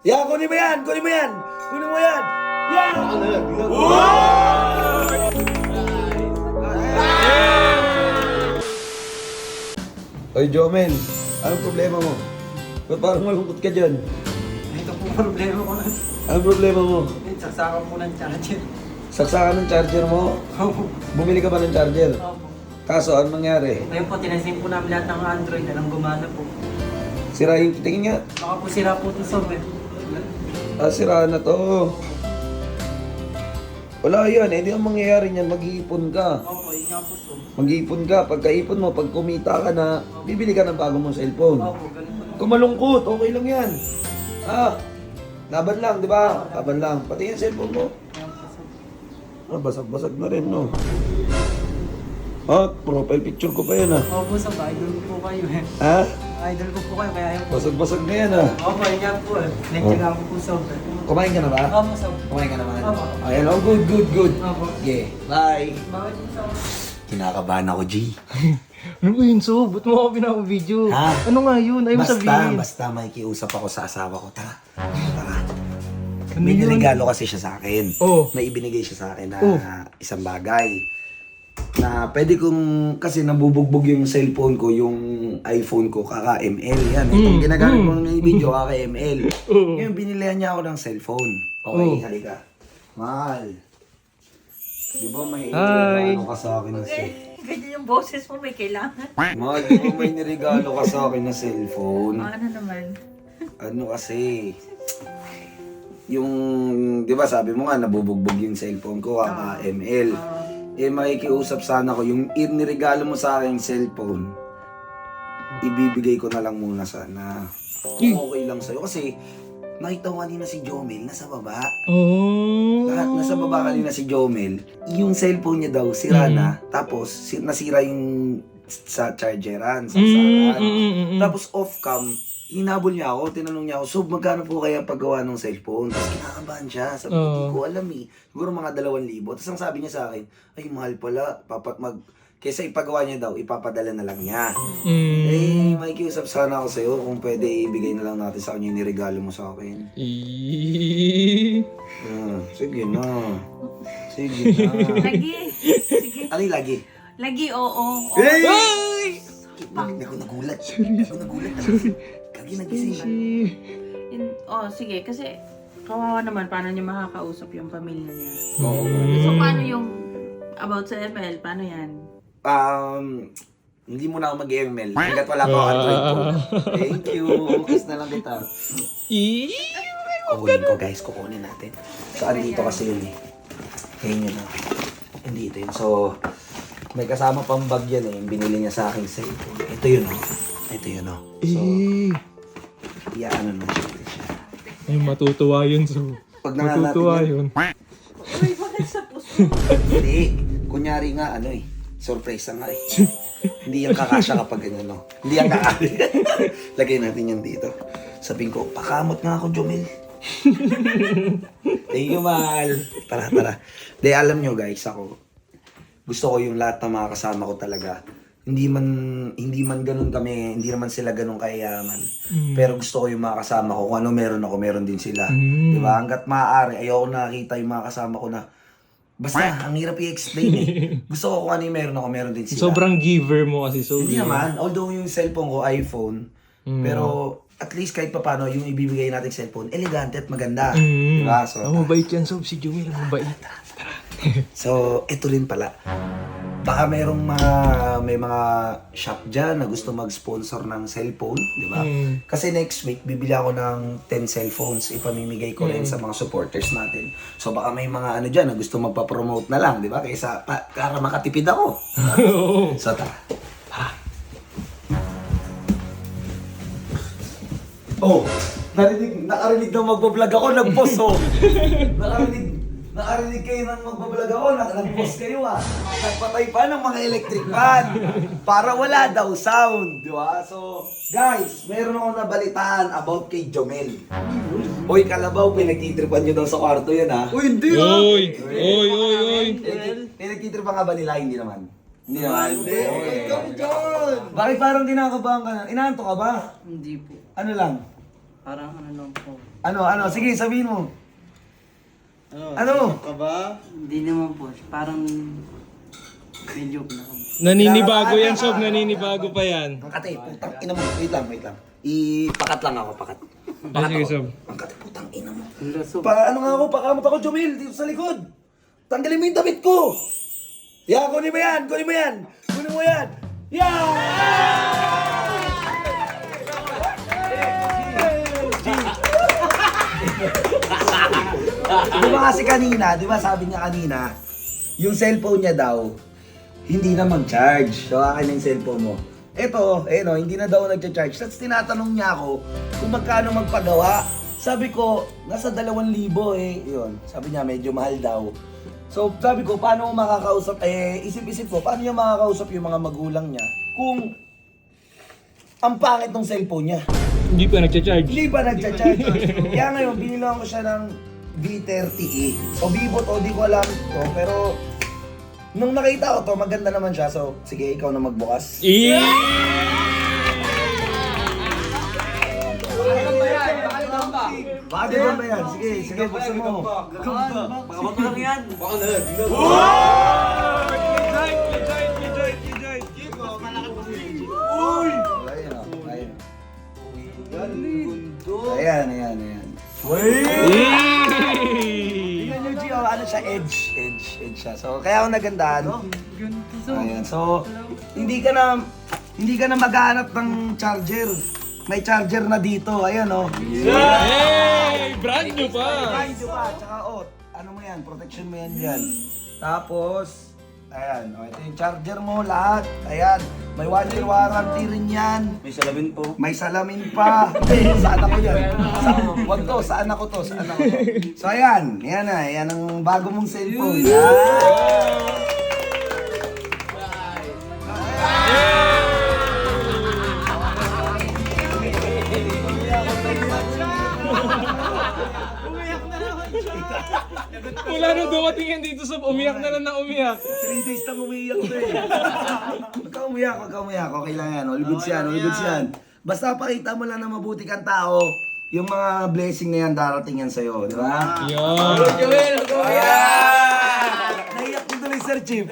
Yan, kunin mo yan! Kunin mo yan! Kunin mo yan! Yan! Oy, Jomel, anong problema mo? Ba't parang malungkot ka dyan? Ito po problema ko na. Anong problema mo? Saksakan po ng charger. Saksakan ng charger mo? Opo. Bumili ka ba ng charger? Opo. Kaso, anong nangyari? Ngayon po, tinasim po namin lahat ng Android na lang gumana po. Sira yung... Tingin nga. Baka po sira po itong software. Ah, sira na to. Wala yan. Eh, di ang mangyayari niyan, mag-iipon ka. Opo, yun nga po. Mag-iipon ka. Pagkaipon mo, pag kumita ka na, bibili ka ng bago mong cellphone. Opo, ganun po. Kung malungkot, okay lang yan. Ah, laban lang, di ba? Laban lang. Pati yung cellphone mo. Ah, basag-basag na rin, no? Ah, profile picture ko pa yan, ah. Opo, so idol po kayo eh. Ha? Idol ko po kayo, kaya yun po. Basag-basag na yan, ah. Opo, yun nga po eh. Nagtsaga ko po software. Kumain ka na ba? Opo, so. Kumain ka naman? Opo. Ayan, oh, good, good, good. Opo. Okay, bye. Bakit po so? Kinakabahan ako, G. Ano ba yun, so? Ba't mo ako pinaka-video? Ha? Ano nga yun? Ayaw mo Basta, sabihin. basta may kiusap ako sa asawa ko. Tara, tara. Ano May yun? niregalo kasi siya sa akin. Oh. May ibinigay siya sa akin na Oh. isang bagay. Na pwede kong, kasi nabubugbog yung cellphone ko, yung iPhone ko, kaka ML. Yan, itong Mm, ginagamit mm. mo ng video, kaka ML. Oh. Ngayon, binilihan niya ako ng cellphone. Okay, Oh. halika. Mahal. Di ba may regalo ka sa akin ng cellphone? Ganyan yung boses mo, may kailangan. Mahal, di ba may niregalo ka sa akin na cellphone? Ano naman? Ano kasi, yung, di ba sabi mo nga, nabubugbog yung cellphone ko, kaka ML. Eh, makikiusap sana ko, yung iniregalo mo sa akin cellphone, ibibigay ko na lang muna sana. Kung okay lang sa'yo. Kasi, nakita ko kanina si Jomel, nasa baba. Oh. Lahat nasa baba kanina si Jomel. Yung cellphone niya daw, sira na. Tapos, si- nasira yung sa chargeran, sa Mm, saran. mm, mm, mm. Tapos off-cam, hinabol niya ako, tinanong niya ako, so magkano po kaya paggawa ng cellphone? Tapos kinakabahan siya, sabi ko, Oo. hindi ko alam eh. Siguro mga dalawang libo. Tapos ang sabi niya sa akin, ay mahal pala, papat mag... Kesa ipagawa niya daw, ipapadala na lang niya. Mm. Eh, makikiusap sana ako sa'yo kung pwede ibigay na lang natin sa kanya yung niregalo mo sa akin. Eh. Ah, sige na. Sige na. Lagi. Sige. ano yung lagi? Lagi, oo. Hey! Ay! Bakit ako nagulat? Ako nagulat. Kagi nagising. In- oh, sige. Kasi, kawawa naman, paano niya makakausap yung pamilya niya? Oo. So, paano yung about sa ML? Paano yan? Um, hindi mo na ako mag-ML. Hanggat wala pa ako Android phone. Thank you. Kiss na lang kita. Kukunin ko guys, kukunin natin. So, andito kasi yun eh. Ayun yun. ah. Andito yun. So, may kasama pang bag yan eh. Yung binili niya sa akin cellphone. Ito yun oh. Ito yun oh. So. Iyaano na siya. Ay, matutuwa yun, so. Pag nangalan Matutuwa natin yun. Uy, bakit sa puso? Hindi. Kunyari nga, ano eh. Surprise na nga eh. Hindi yan kakasya kapag ganyan, no? Hindi yan kakasya. Lagay natin yan dito. Sabihin ko, pakamot nga ako, Jomel. Thank you, mahal. Tara, tara. De, alam nyo guys, ako, gusto ko yung lahat ng mga kasama ko talaga. Hindi man, hindi man ganun kami, hindi naman sila ganun kayaman. Pero gusto ko yung mga kasama ko, kung ano meron ako, meron din sila. Mm. Di ba? Hanggat maaari, ayoko nakakita yung mga kasama ko na, basta, ang hirap i-explain eh. Gusto ko kung ano yung meron ako, meron din sila. Sobrang giver mo kasi, so. Hindi naman, although yung cellphone ko, iPhone, Mm. pero at least kahit papano, yung ibibigay nating cellphone, elegante at maganda. Mm. Di ba? So, Ang mabait yan, Sob. Si Jumil, mabait. So, ito rin pala. Baka merong mga, may mga shop dyan na gusto mag-sponsor ng cellphone, di ba? Mm. Kasi next week, bibili ako ng 10 cellphones. Ipamimigay ko rin sa mga supporters natin. So, baka may mga ano dyan na gusto magpa-promote na lang, di ba? Kaysa, pa, para makatipid ako. So, tara. Oh, narinig, nakarinig na magbablog ako, nag-post oh. nakarinig, nakarinig kayo nang magbablog ako, nag- nag-post kayo ah. Nagpatay pa ng mga electric fan. Para wala daw sound, di ba? So, guys, meron ako nabalitaan about kay Jomel. Hoy, kalabaw, pinagtitripan nyo daw sa kwarto yan ah. Uy, hindi Oy! Oy, oy, oy! Pinagtitripan nga ba nila? Hindi naman. Hindi naman. Hindi. Bakit parang kinakabahan ka na? Inaanto ka ba? Hindi po. Ano lang? Parang ano lang po. Ano, ano? Sige, sabihin mo. Ano? Ano? Ka ba? Hindi naman po. Parang medyo na ako. Naninibago yan, Sob. Naninibago pa yan. Ang kate, putang ina mo. Wait lang, wait lang. Ipakat lang ako, pakat. Ah, sige, Sob. Ang kate, putang ina mo. Hello, so. Pa, ano nga ako, pakamot ako, Jumil, dito sa likod. Tanggalin mo yung damit ko. Yeah, kunin mo yan, kunin mo yan. Kunin mo yan. Yeah! Di ba kasi kanina, di ba sabi niya kanina, yung cellphone niya daw, hindi na mag-charge. So, akin yung cellphone mo. Eto, eh no, hindi na daw nag-charge. Tapos tinatanong niya ako kung magkano magpagawa. Sabi ko, nasa 2,000 eh. Yun, sabi niya medyo mahal daw. So, sabi ko, paano mo makakausap? Eh, isip-isip ko, paano niya makakausap yung mga magulang niya kung ang pangit ng cellphone niya? Hindi pa nagcha-charge. Hindi pa nagcha-charge. Kaya ngayon, binilang ko siya ng V30e. O Vivo to, di ko alam to. Pero, nung nakita ko to, maganda naman siya. So, sige, ikaw na magbukas. Eh! Baka di ba ba yan? Sige, sige, buksan mo. Pakabot mo lang yan. Ayan, oh, ayan. Ayan, ayan, ayan. Eh! Tingnan nyo, G, oh, ano siya, edge, edge, edge siya. So, kaya ako nagandahan. Ayan, so, hindi ka na, hindi ka na maghanap ng charger. May charger na dito, ayan, oh. Hey! Brand new pa! Ay, di ba? Tsaka, oh, ano mo yan, protection mo yan dyan. Tapos, ayan, oh, ito yung charger mo, lahat. Ayan, may one year warranty rin yan. May salamin po. May salamin pa. Hindi, sa anak ko yan. Sa, wag to, sa anak ko to, sa anak ko to. So ayan, yan na, yan ang bago mong cellphone. Yan. Mula nung dumating yan dito, Sob, umiyak na lang ng umiyak. Three days nang umiiyak to eh. Huwag ka umiyak, huwag ka umiyak. Okay lang yan, all goods yan, all goods yan. Basta pakita mo lang na mabuti kang tao, yung mga blessing na yan darating yan sa'yo, di ba? Yan. Naiyak ko tuloy, Sir Chief.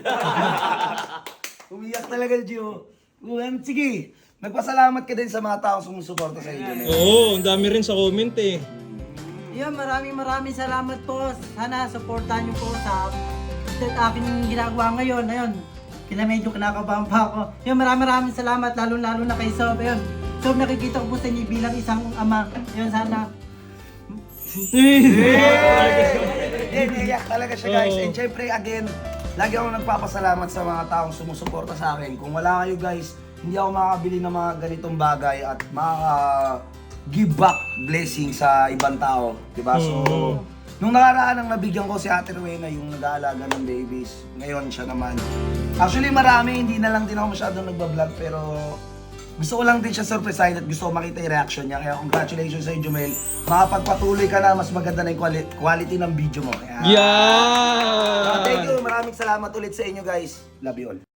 Umiyak talaga, Gio. Uwan, sige. Nagpasalamat ka din sa mga taong sumusuporta sa iyo. Oo, ang dami rin sa comment eh. Yun, maraming maraming salamat po. Sana supportahan niyo po sa sa akin ginagawa ngayon. Ayun, kina medyo kinakabahan pa ako. Yun, maraming maraming salamat, lalo-lalo na kay Sob. Ayun, Sob, nakikita ko po sa inyo bilang isang ama. Ayun, sana Hindi, naiyak talaga siya guys. And syempre, again, lagi ako nagpapasalamat sa mga taong sumusuporta sa akin. Kung wala kayo guys, hindi ako makakabili ng mga ganitong bagay at makaka give back blessing sa ibang tao. Diba? So, Oo. nung nakaraan ang nabigyan ko si Ate Rowena, yung nag-aalaga ng babies. Ngayon siya naman. Actually, marami, hindi na lang din ako masyadong nagbablog, pero gusto ko lang din siya surprisein at gusto ko makita yung reaction niya. Kaya congratulations sa iyo, Jumel. Makapagpatuloy ka na, mas maganda na yung quali- quality ng video mo. Kaya, Yan! Thank you, maraming salamat ulit sa inyo guys. Love you all.